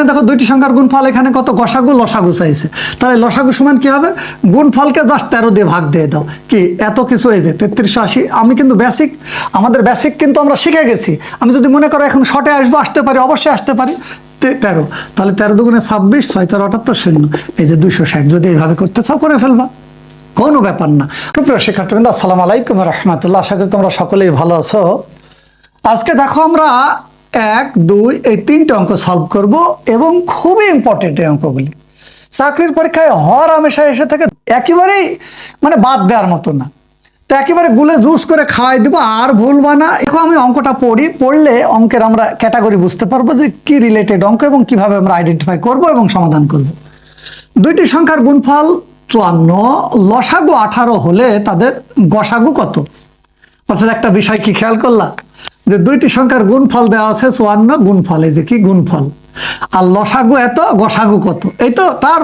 এখানে দেখো দুইটি সংখ্যার গুণফল এখানে কত? গসাগু, লসাগু চাইছে। তাহলে লসাগু সমান কি হবে? গুণফলকে জাস্ট তেরো দিয়ে ভাগ দিয়ে দাও। কি? এত কিছু এই যে তেত্রিশশো আশি। আমি কিন্তু বেসিক আমাদের বেসিক কিন্তু আমরা শিখে গেছি। আমি যদি মনে করো এখন শর্টে আসব, আসতে পারি, অবশ্যই আসতে পারি। তেরো। তাহলে তেরো দুগুণে ছাব্বিশ, ছয় তেরো আটাত্তর শূন্য। এই যে দুইশো ষাট। যদি এইভাবে করতে চাও, করে ফেলবা। কোনো ব্যাপার না। প্রিয় শিক্ষার্থীবৃন্দ, আসসালামু আলাইকুম রহমতুল্লাহ। আশা করি তোমরা সকলেই ভালো আছো। আজকে দেখো আমরা এক, দুই, এই তিনটে অঙ্ক সলভ করব এবং খুবই ইম্পর্টেন্ট এই অঙ্কগুলি। চাকরির পরীক্ষায় হর হামেশা এসে থাকে একেবারেই মানে বাদ দেওয়ার মতো না। তো একেবারে গুলে জুস করে খাওয়াই দিব, আর ভুলবা না। এখন আমি অঙ্কটা পড়ি, পড়লে অঙ্কের আমরা ক্যাটাগরি বুঝতে পারব যে কি রিলেটেড অঙ্ক এবং কীভাবে আমরা আইডেন্টিফাই করব এবং সমাধান করব। দুইটি সংখ্যার গুণফল চুয়ান্ন, লসাগু আঠারো হলে তাদের গসাগু কত? অর্থাৎ একটা বিষয় কি খেয়াল করলা? যে দুইটি সংখ্যার গুণফল দেওয়া আছে, চুয়ান্ন গুণফল, এই যে কি গুণফল? আর লসাগু এত, গসাগু কত? এই তো তার,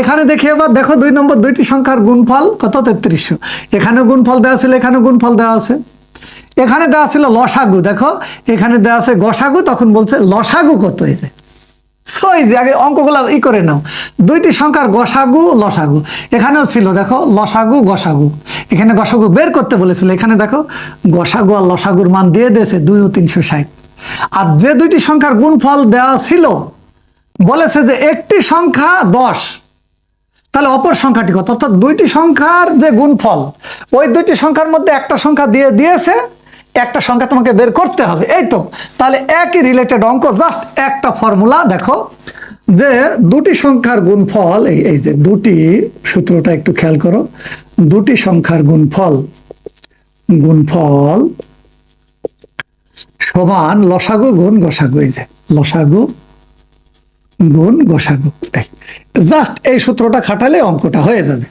এখানে দেখি এবার, দেখো দুই নম্বর, দুইটি সংখ্যার গুণফল কত? তেত্রিশশো। এখানে গুণফল দেওয়া ছিল এখানে গুণফল দেওয়া আছে। এখানে দেওয়া ছিল লসাগু, দেখো, এখানে দেওয়া আছে গসাগু, তখন বলছে লসাগু কত? এই যে সই যে আগে অঙ্কগুলো ই করে নাও। দুইটি সংখ্যার গসাগু, লসাগু। এখানেও ছিল, দেখো, লসাগু, গসাগু। এখানে গসাগু বের করতে বলেছিল, এখানে দেখো, গসাগু আর লসাগুর মান দিয়ে দিয়েছে দুই ও তিনশো ষাট। আর যে দুইটি সংখ্যার গুণফল দেওয়া ছিল, বলেছে যে একটি সংখ্যা দশ। তাহলে অপর সংখ্যাটি কত? অর্থাৎ দুইটি সংখ্যার যে গুণফল, ওই দুইটি সংখ্যার মধ্যে একটা সংখ্যা দিয়ে দিয়েছে একটা সংখ্যা তোমাকে বের করতে হবে। এই তো, তাহলে একই রিলেটেড অঙ্ক জাস্ট একটা ফর্মুলা দেখো, যে দুটি সংখ্যার গুণফল, এই এই যে দুটি, সূত্রটা একটু খেয়াল করো, দুটি সংখ্যার গুণফল গুণফল সমান লসাগু গুণ গসাগু, এই যে লসাগু গুণ গোসাগু। জাস্ট এই সূত্রটা খাটালে অঙ্কটা হয়ে যাবে।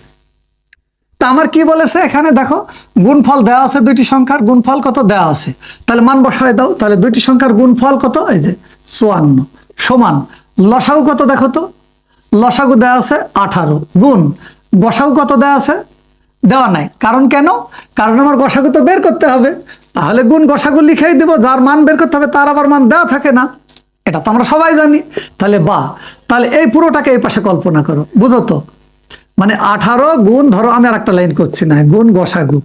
তা আমার কি বলেছে এখানে? দেখো, গুণফল দেওয়া আছে দুইটি সংখ্যার, গুণফল কত? দেওয়া আছে। তাহলে মান বসায় দাও, তাহলে দুইটি সংখ্যার গুণফল কত? এই যে, চুয়ান্ন। সমান, লসাগু কত দেখো তো? লসাগু দেওয়া আছে আঠারো। গুণ, গসাগু কত দেওয়া আছে? দেওয়া নাই। কারণ কেন? কারণ আমার গসাগু তো বের করতে হবে। তাহলে গুণ গসাগু লিখেই দেবো, যার মান বের করতে হবে, তার আবার মান দেওয়া থাকে না। এটা তো আমরা সবাই জানি। তাহলে বা, তাহলে এই পুরোটাকে এই পাশে কল্পনা করো। বুঝো তো? মানে আঠারো গুণ, ধরো আমি আর একটা লাইন করছি না, গুণ গসাগু।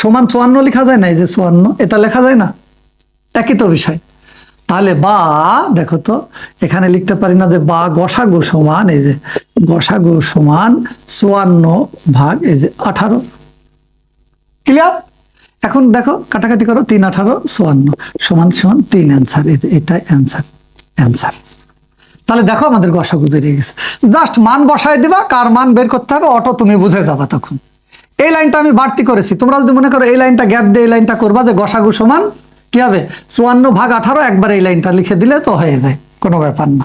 সমান চুয়ান্ন লেখা যায় না এই যে চুয়ান্ন, এটা লেখা যায় না? একই তো বিষয়। তাহলে বা, দেখো তো, এখানে লিখতে পারি না যে বা গসাগু সমান, এই যে গসাগু সমান চুয়ান্ন ভাগ, এই যে আঠারো। ক্লিয়ার এখন দেখো, কাটাকাটি করো, তিন আঠারো, চুয়ান্ন। সমান সমান তিন অ্যান্সার এই যে এটাই অ্যান্সার অ্যান্সার তাহলে দেখো আমাদের গসাগু বেরিয়ে গেছে। জাস্ট মান বসায় দিবা, কার মান বের করতে হবে, অটো তুমি বুঝে যাবা তখন। এই লাইনটা আমি বাড়তি করেছি। তোমরা যদি মনে করো এই লাইনটা গ্যাপ দিয়ে এই লাইনটা করবা যে গসাগু সমান, কি হবে? চুয়ান্ন ভাগ আঠারো, একবার এই লাইনটা লিখে দিলে তো হয়ে যায়, কোনো ব্যাপার না।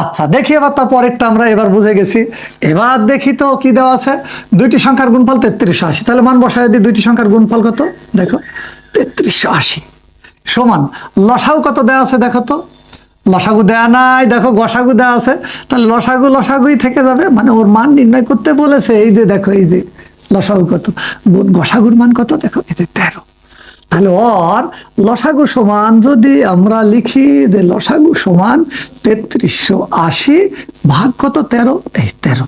আচ্ছা দেখি এবার তার পরেরটা আমরা এবার বুঝে গেছি। এবার দেখি তো কি দেওয়া আছে। দুইটি সংখ্যার গুণফল তেত্রিশশো আশি। তাহলে মান বসায় দিই, দুইটি সংখ্যার গুণফল কত? দেখো, তেত্রিশশো আশি। সমান লসাও কত দেওয়া আছে দেখো তো? লসাগু দেয়া নাই, দেখো গসাগু দেওয়া আছে। তাহলে লসাগু লসাগুই থেকে যাবে। মানে ওর মান নির্ণয় করতে বলেছে, এই যে দেখো, এই যে লসাগু কত। গসাগুর মান কত? দেখো, এই যে তেরো। তাহলে ওর লসাগু সমান যদি আমরা লিখি যে লসাগু সমান তেত্রিশশো আশি ভাগ কত? তেরো? এই তেরো।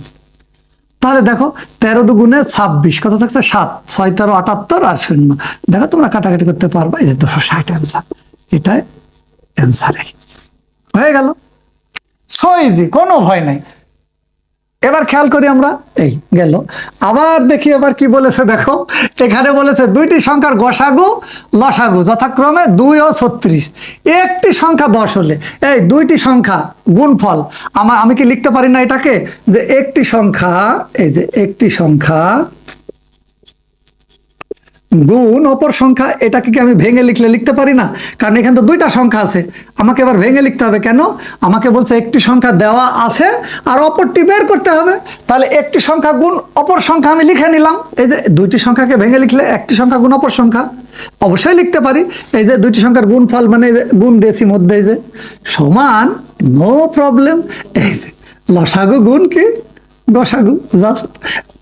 তাহলে দেখো, তেরো দুগুণে ছাব্বিশ, কত থাকছে? সাত। ছয় তেরো আটাত্তর আর শূন্য। দেখো, তোমরা কাটাকাটি করতে পারবা। এই যে দুশো ষাট অ্যান্সার এটাই অ্যান্সার হয়ে গেল। সো ইজি কোনো ভয় নাই। এবার খেয়াল করি আমরা, এই গেল। আবার দেখি এবার কি বলেছে, দেখো। এখানে বলেছে, দুইটি সংখ্যার গসাগু, লসাগু, যথাক্রমে দুই ও ছত্রিশ। একটি সংখ্যা দশ হলে, এই দুইটি সংখ্যা গুণফল আমার আমি কি লিখতে পারি না এটাকে? যে একটি সংখ্যা, এই যে একটি সংখ্যা গুণ অপর সংখ্যা, এটাকে কি আমি ভেঙে লিখলে লিখতে পারি না? কারণ এখানে তো দুইটা সংখ্যা আছে। আমাকে এবার ভেঙে লিখতে হবে কেন? আমাকে বলছে একটি সংখ্যা দেওয়া আছে আর অপরটি বের করতে হবে। তাহলে একটি সংখ্যা গুণ অপর সংখ্যা আমি লিখে নিলাম। এই যে দুইটি সংখ্যাকে ভেঙে লিখলে একটি সংখ্যা গুণ অপর সংখ্যা। অবশ্যই লিখতে পারি। এই যে দুইটি সংখ্যার গুণ ফল মানে গুণ দেশি মধ্যে, এই যে সমান নো প্রবলেম এই যে লসাগু গুণ কি? গসাগু জাস্ট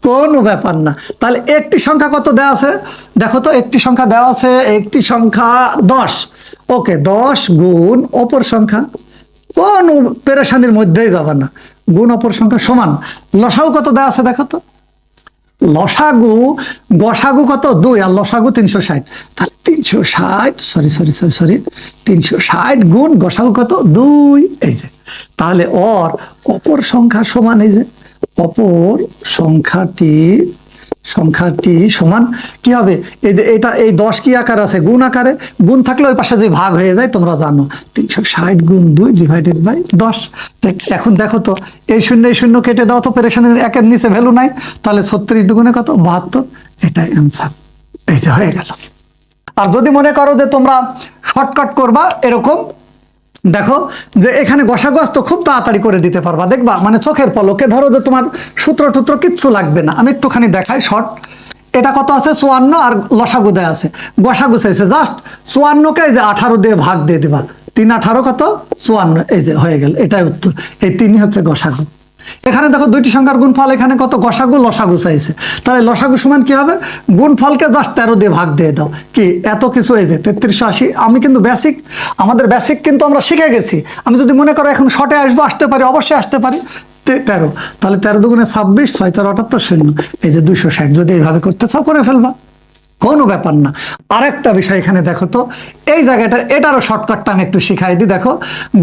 কোনো ব্যাপার না। তাহলে একটি সংখ্যা কত দেওয়া আছে? দেখো তো, একটি সংখ্যা দেওয়া আছে, একটি সংখ্যা দশ। ওকে, দশ গুণ অপর সংখ্যা। কোন পেরেশানির মধ্যেই যাবে না। গুণ অপর সংখ্যা সমান। লসাও কত দেওয়া আছে দেখো তো? লসাগু, গসাগু কত? দুই আর লসাগু তিনশো ষাট। তাহলে তিনশো ষাট সরি সরি সরি সরি তিনশো ষাট গুণ গসাগু কত? দুই। এই যে, তাহলে অর অপর সংখ্যা সমান এই যে, অপর সংখ্যাটি সংখ্যাটি সমান কি হবে? এই এটা, এই দশ কি আকার আছে? গুণ আকারে। গুণ থাকলে ওই পাশে যে ভাগ হয়ে যায়, তোমরা জানো। তিনশো ষাট গুণ দুই ডিভাইডেড বাই দশ। এখন দেখো তো, এই শূন্য এই শূন্য কেটে দাও তো, পেরেশানের একের নিচে ভ্যালু নাই। তাহলে ছত্রিশ দুগুণে কত? বাহাত্তর। এটাই অ্যান্সার এই যে হয়ে গেল। আর যদি মনে করো যে তোমরা শর্টকাট করবা, এরকম দেখো যে এখানে গসাগস তো খুব তাড়াতাড়ি করে দিতে পারবা, দেখবা? মানে চোখের পলকে, ধরো যে তোমার সূত্র টুত্র কিচ্ছু লাগবে না। আমি একটুখানি দেখাই, শর্ট। এটা কত আছে? চুয়ান্ন আর লসাগু দেয় আছে। গসাগু চাইছে, জাস্ট চুয়ান্নকে এই যে আঠারো দিয়ে ভাগ দিয়ে দিবা। তিন আঠারো কত? চুয়ান্ন, এই যে হয়ে গেল, এটাই উত্তর। এই তিনই হচ্ছে গসাগু। এখানে দেখো দুইটি সংখ্যার গুণফল, এখানে কত? গসাগু, লসাগু চাইছে। তাহলে লসাগু সমান কি হবে? গুণফলকে জাস্ট তেরো দিয়ে ভাগ দিয়ে দাও। কি? এত কিছু এই যে তেত্রিশশো আশি। আমি কিন্তু বেসিক আমাদের বেসিক কিন্তু আমরা শিখে গেছি। আমি যদি মনে করো এখন শর্টে আসব, আসতে পারি, অবশ্যই আসতে পারি। তেরো। তাহলে তেরো দুগুণে ছাব্বিশ, ছয় তেরো আটাত্তর শূন্য। এই যে দুইশো ষাট। যদি এইভাবে করতে চাও, করে ফেলবা। কোনো ব্যাপার না। আরেকটা বিষয় এখানে দেখো তো। এই জায়গাটা, এটারও শর্টকাটটা আমি একটু শিখাই দিই। দেখো,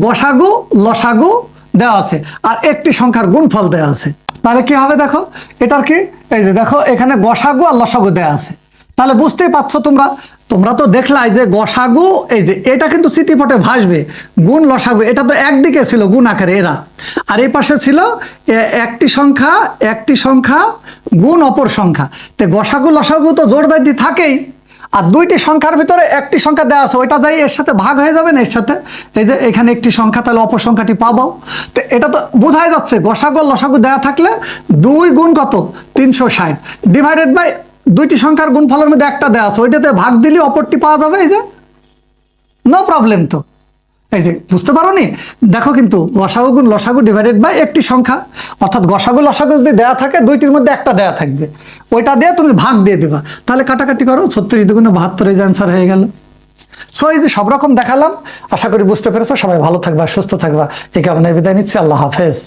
গসাগু, লসাগু দেওয়া আছে। আর একটি সংখ্যার গুণফল দেওয়া আছে। তাহলে কি হবে দেখো? এটার কি? এই যে দেখো, এখানে গসাগু আর লসাগু দেওয়া আছে। তাহলে বুঝতেই পারছ তোমরা? তোমরা তো দেখলাই যে গসাগু, এই যে এটা কিন্তু স্মৃতিপটে ভাসবে। গুণ লসাগু, এটা তো একদিকে ছিল, গুণ আকারে এরা। আর এই পাশে ছিল একটি সংখ্যা একটি সংখ্যা, গুণ অপর সংখ্যা। তো গসাগু, লসাগু তো জোর বাদি থাকেই। আর দুইটি সংখ্যার ভিতরে একটি সংখ্যা দেওয়া আছে, ওইটা যাই এর সাথে ভাগ হয়ে যাবে না এর সাথে। এই যে এখানে একটি সংখ্যা, তাহলে অপর সংখ্যাটি পাবো। তো এটা তো বোঝাই যাচ্ছে, গসাগু লসাগু দেওয়া থাকলে দুই গুণ কত? তিনশো ষাট। ডিভাইডেড বাই দুইটি সংখ্যার গুণফলের মধ্যে একটা দেওয়া আছে, ওইটাতে ভাগ দিলে অপরটি পাওয়া যাবে, এই যে। নো প্রবলেম তো। এই যে, বুঝতে পারো নি দেখো কিন্তু গসাগু গুণ লসাগু ডিভাইডেড বাই একটি সংখ্যা। অর্থাৎ গসাগু, লসাগু যদি দেওয়া থাকে, দুইটির মধ্যে একটা দেওয়া থাকবে। ওইটা দিয়ে তুমি ভাগ দিয়ে দেবা। তাহলে কাটাকাটি করো, ছত্রিশ দুগুণে বাহাত্তর, এই অ্যান্সার হয়ে গেল। সো এই যে সব রকম দেখালাম। আশা করি বুঝতে পেরেছ। সবাই ভালো থাকবা, সুস্থ থাকবা। এই কারণে বিদায় নিচ্ছি। আল্লাহ হাফেজ।